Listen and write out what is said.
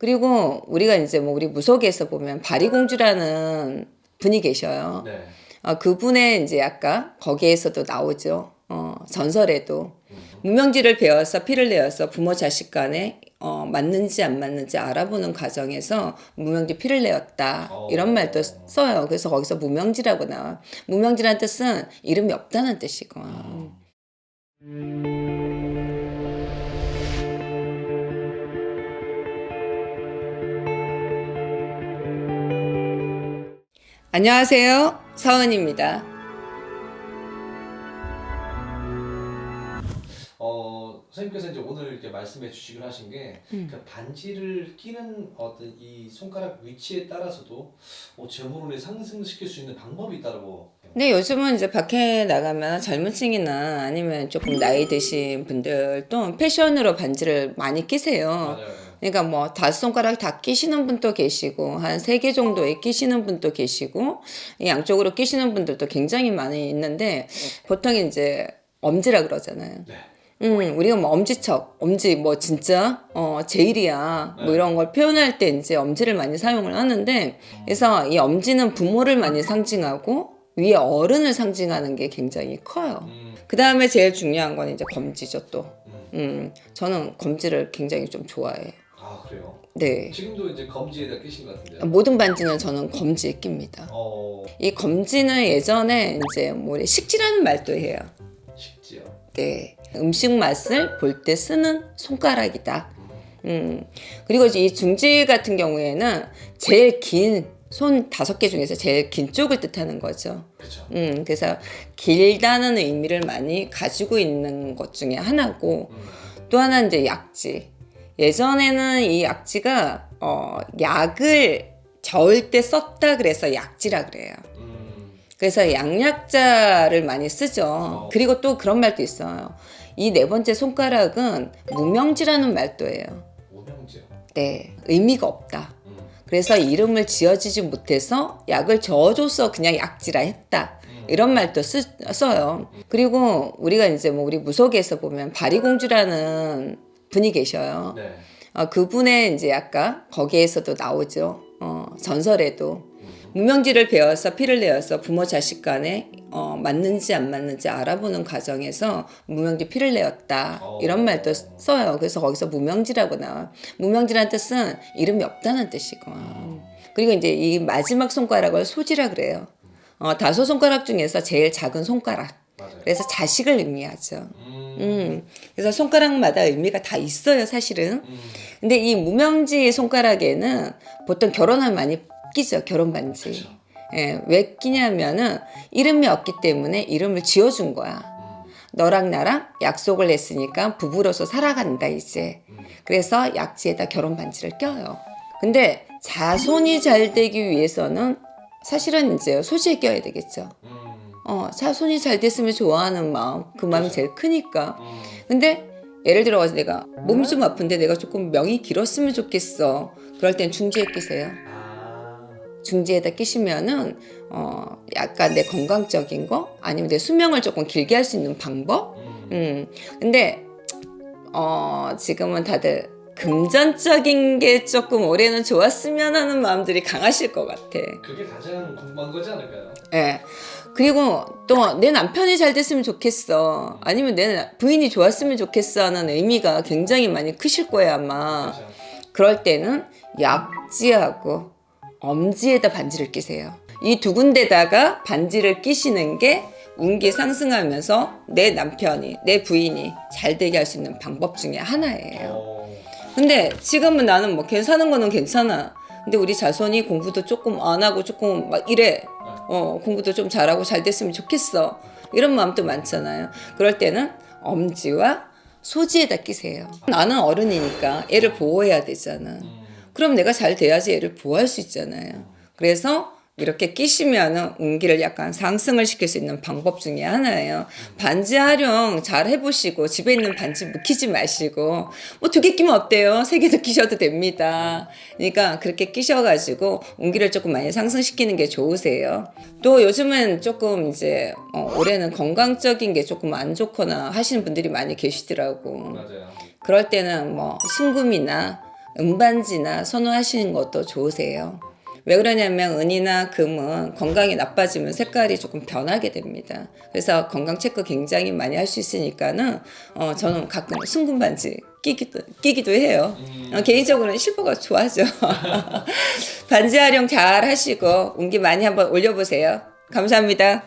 그리고 우리가 이제 뭐 우리 무속에서 보면 바리공주라는 분이 계셔요. 네. 어, 그분의 이제 약간 거기에서도 나오죠. 어, 전설에도 무명지를 배워서 피를 내어서 부모 자식 간에 어, 맞는지 안 맞는지 알아보는 과정에서 무명지 피를 내었다 어. 이런 말도 써요. 그래서 거기서 무명지라고 나와. 무명지란 뜻은 이름이 없다는 뜻이고. 안녕하세요. 서은입니다. 어, 선생님께서 이제 오늘 이렇게 말씀해 주시기로 하신 게, 음. 그 반지를 끼는 어떤 이 손가락 위치에 따라서도 어, 재물운을 상승시킬 수 있는 방법이 있다고. 근데 요즘은 이제 밖에 나가면 젊은 층이나 아니면 조금 나이 드신 분들도 패션으로 반지를 많이 끼세요. 맞아요. 그러니까 뭐 다섯 손가락 다 끼시는 분도 계시고 한 세 개 정도에 끼시는 분도 계시고 이 양쪽으로 끼시는 분들도 굉장히 많이 있는데 보통 이제 엄지라 그러잖아요. 네. 음, 우리가 뭐 엄지척, 엄지 뭐 진짜 어 제일이야 뭐 네. 이런 걸 표현할 때 이제 엄지를 많이 사용을 하는데 그래서 이 엄지는 부모를 많이 상징하고 위에 어른을 상징하는 게 굉장히 커요. 음, 그 다음에 제일 중요한 건 이제 검지죠 또. 음. 음, 저는 검지를 굉장히 좀 좋아해요. 아, 그래요. 네. 지금도 이제 검지에다 끼신 것 같은데요. 모든 반지는 저는 검지에 낍니다. 어, 이 검지는 예전에 이제 뭐 식지라는 말도 해요. 식지요. 네. 음식 맛을 볼 때 쓰는 손가락이다. 음. 그리고 이 중지 같은 경우에는 제일 긴 손 다섯 개 중에서 제일 긴 쪽을 뜻하는 거죠. 그렇죠. 음, 그래서 길다는 의미를 많이 가지고 있는 것 중에 하나고 음, 또 하나 이제 약지. 예전에는 이 약지가 어, 약을 저을 때 썼다 그래서 약지라 그래요. 음, 그래서 양약자를 많이 쓰죠. 그리고 또 그런 말도 있어요. 이 네 번째 손가락은 무명지라는 말도 해요. 오명지요. 네, 의미가 없다. 음, 그래서 이름을 지어지지 못해서 약을 저어줘서 그냥 약지라 했다. 이런 말도 쓰, 써요. 그리고 우리가 이제 뭐 우리 무속에서 보면 바리공주라는 분이 계셔요. 네. 어, 그분의 이제 약간 거기에서도 나오죠. 어, 전설에도 무명지를 배워서 피를 내어서 부모 자식 간에 어, 맞는지 안 맞는지 알아보는 과정에서 무명지 피를 내었다 이런 말도 써요. 그래서 거기서 무명지라고 나와. 무명지란 뜻은 이름이 없다는 뜻이고. 그리고 이제 이 마지막 손가락을 소지라 그래요. 어, 다섯 손가락 중에서 제일 작은 손가락. 맞아요. 그래서 자식을 의미하죠. 음, 음, 그래서 손가락마다 의미가 다 있어요, 사실은. 음, 근데 이 무명지 손가락에는 보통 결혼하면 많이 끼죠, 결혼 반지. 예, 왜 끼냐면은 이름이 없기 때문에 이름을 지어준 거야. 음, 너랑 나랑 약속을 했으니까 부부로서 살아간다, 이제. 음. 그래서 약지에다 결혼 반지를 껴요. 근데 자손이 잘 되기 위해서는 사실은 이제 소지에 껴야 되겠죠. 음, 어, 자손이 잘 됐으면 좋아하는 마음, 그 마음이 제일 크니까. 음, 근데 예를 들어가서 내가 몸이 좀 아픈데 내가 조금 명이 길었으면 좋겠어. 그럴 땐 중지에 끼세요. 아, 중지에다 끼시면은 어 약간 내 건강적인 거 아니면 내 수명을 조금 길게 할 수 있는 방법. 음, 음. 근데 어 지금은 다들 금전적인 게 조금 올해는 좋았으면 하는 마음들이 강하실 것 같아. 그게 가장 궁금한 거지 않을까요? 예. 그리고 또 내 남편이 잘 됐으면 좋겠어. 아니면 내 부인이 좋았으면 좋겠어 하는 의미가 굉장히 많이 크실 거예요, 아마. 그렇죠. 그럴 때는 약지하고 엄지에다 반지를 끼세요. 이 두 군데다가 반지를 끼시는 게 운기 상승하면서 내 남편이, 내 부인이 잘 되게 할 수 있는 방법 중에 하나예요. 어, 근데 지금은 나는 뭐 괜찮은 거는 괜찮아. 근데 우리 자손이 공부도 조금 안 하고 조금 막 이래. 어, 공부도 좀 잘하고 잘 됐으면 좋겠어. 이런 마음도 많잖아요. 그럴 때는 엄지와 소지에다 끼세요. 나는 어른이니까 애를 보호해야 되잖아. 음, 그럼 내가 잘 돼야지 애를 보호할 수 있잖아요. 그래서 이렇게 끼시면은 운기를 약간 상승을 시킬 수 있는 방법 중에 하나예요. 반지 활용 잘 해보시고 집에 있는 반지 묵히지 마시고 뭐 두 개 끼면 어때요? 세 개도 끼셔도 됩니다. 그러니까 그렇게 끼셔가지고 운기를 조금 많이 상승시키는 게 좋으세요. 또 요즘은 조금 이제 어, 올해는 건강적인 게 조금 안 좋거나 하시는 분들이 많이 계시더라고. 맞아요. 그럴 때는 뭐 신금이나 은반지나 선호하시는 것도 좋으세요. 왜 그러냐면 은이나 금은 건강이 나빠지면 색깔이 조금 변하게 됩니다. 그래서 건강 체크 굉장히 많이 할 수 있으니까는 어, 저는 가끔 순금 반지 끼기도 끼기도 해요. 어, 개인적으로는 실버가 좋아하죠. 반지 활용 잘 하시고 운기 많이 한번 올려보세요. 감사합니다.